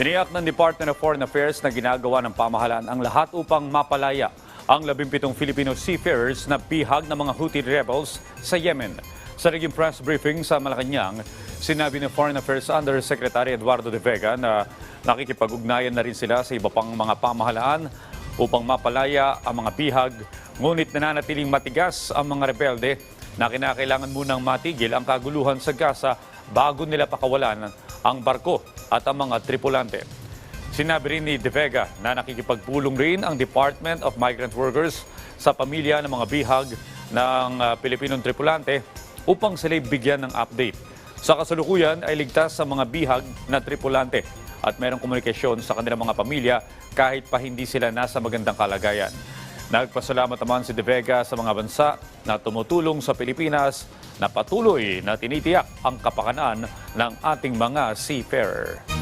Tiniyak ng Department of Foreign Affairs na ginagawa ng pamahalaan ang lahat upang mapalaya ang 17 Filipino seafarers na bihag ng mga Houthi rebels sa Yemen. Sa naging press briefing sa Malacanang, sinabi ni Foreign Affairs Undersecretary Eduardo de Vega na nakikipag-ugnayan na rin sila sa iba pang mga pamahalaan upang mapalaya ang mga bihag, ngunit nananatiling matigas ang mga rebelde na kinakailangan munang matigil ang kaguluhan sa Gaza bago nila pakawalan ang barko at ang mga tripulante. Sinabi rin ni De Vega na nakikipagpulong rin ang Department of Migrant Workers sa pamilya ng mga bihag ng uh, Pilipinong tripulante upang sila'y bigyan ng update. Sa kasalukuyan ay ligtas sa mga bihag na tripulante at mayroong komunikasyon sa kanilang mga pamilya kahit pa hindi sila nasa magandang kalagayan. Nagpasalamat naman si De Vega sa mga bansa na tumutulong sa Pilipinas na patuloy na tinitiyak ang kapakanan ng ating mga seafarer.